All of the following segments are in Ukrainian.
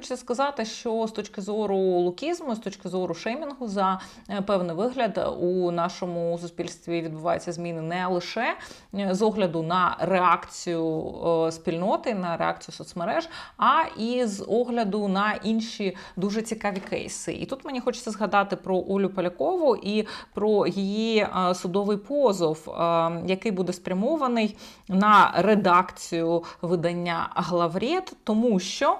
хочеться сказати, що з точки зору лукізму, з точки зору шеймінгу за е, певний вигляд у нашому суспільстві відбуваються зміни не лише е, з огляду на реакцію е, спільноти, на реакцію соцмереж, а і з огляду на інші дуже цікаві кейси. І тут мені хочеться згадати про Олю Полякову і про її судовий позов, який буде спрямований на редакцію видання Главред, тому що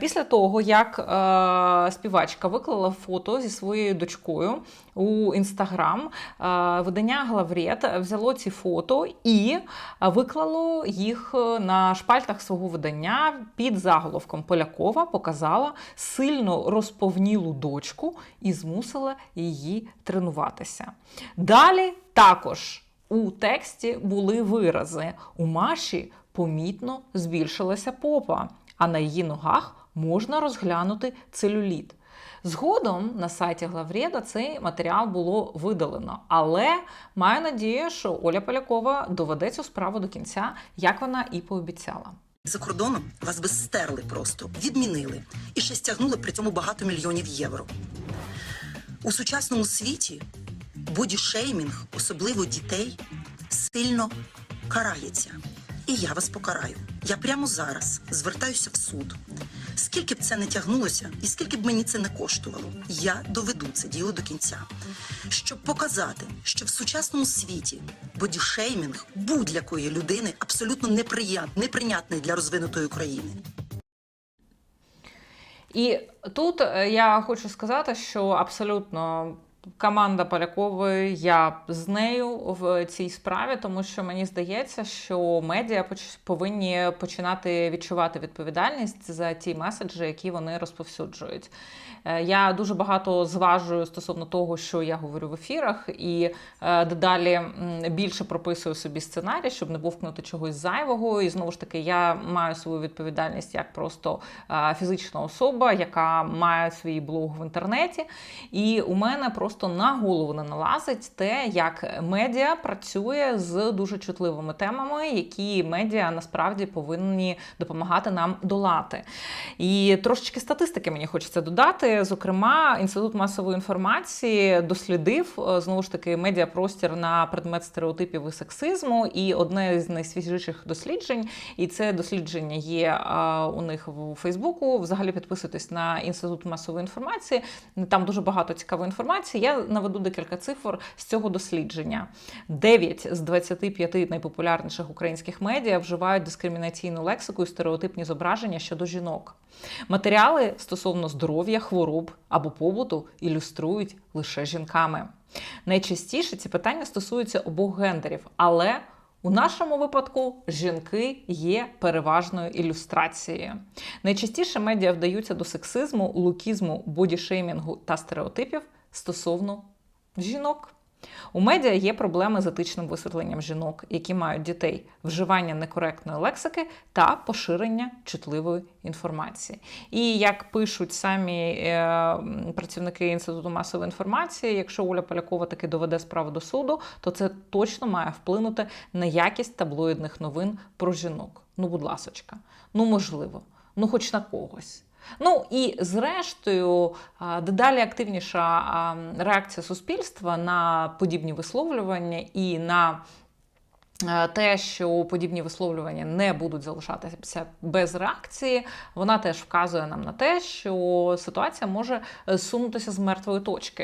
після того, як е, співачка виклала фото зі своєю дочкою у інстаграм, е, видання Главред взяло ці фото і виклало їх на шпальтах свого видання під заголовком Полякова показала сильно розповнілу дочку і змусила її тренуватися. Далі також у тексті були вирази. У Маші помітно збільшилася попа, а на її ногах можна розглянути целюліт. Згодом на сайті Главреда цей матеріал було видалено, але маю надію, що Оля Полякова доведе цю справу до кінця, як вона і пообіцяла. За кордоном вас би стерли просто, відмінили і ще стягнули при цьому багато мільйонів євро. У сучасному світі бодішеймінг, особливо дітей, сильно карається. І я вас покараю. Я прямо зараз звертаюся в суд. Скільки б це не тягнулося, і скільки б мені це не коштувало, я доведу це діло до кінця, щоб показати, що в сучасному світі бодішеймінг будь-якої людини абсолютно неприйнятний для розвинутої країни. І тут е, я хочу сказати, що абсолютно команда Полякової, я з нею в цій справі, тому що мені здається, що медіа повинні починати відчувати відповідальність за ті меседжі, які вони розповсюджують. Е, Я дуже багато зважую стосовно того, що я говорю в ефірах, і е, дедалі більше прописую собі сценарій, щоб не бовкнути чогось зайвого. І знову ж таки, я маю свою відповідальність як просто е, фізична особа, яка має свій блог в інтернеті. І у мене просто на голову не налазить те, як медіа працює з дуже чутливими темами, які медіа насправді повинні допомагати нам долати. І трошечки статистики мені хочеться додати. Зокрема, інститут масової інформації дослідив е, знову ж таки медіапростір на предмет стереотипів і сексизму. І одне з найсвіжіших досліджень, і це дослідження є у них в Фейсбуку. Взагалі підписуйтесь на інститут масової інформації. Там дуже багато цікавої інформації. Я наведу декілька цифр з цього дослідження. 9 з 25 найпопулярніших українських медіа вживають дискримінаційну лексику і стереотипні зображення щодо жінок. Матеріали стосовно здоров'я, хвороб або побуту ілюструють лише жінками. Найчастіше ці питання стосуються обох гендерів, але у нашому випадку жінки є переважною ілюстрацією. Найчастіше медіа вдаються до сексизму, лукізму, бодішеймінгу та стереотипів стосовно жінок. У медіа є проблеми з етичним висвітленням жінок, які мають дітей, вживання некоректної лексики та поширення чутливої інформації. І як пишуть самі е, працівники інституту масової інформації, якщо Оля Полякова таки доведе справу до суду, то це точно має вплинути на якість таблоїдних новин про жінок. Ну, будь ласочка, ну можливо, ну хоч на когось. Ну і зрештою, дедалі активніша реакція суспільства на подібні висловлювання і на те, що подібні висловлювання не будуть залишатися без реакції, вона теж вказує нам на те, що ситуація може е, сунутися з мертвої точки.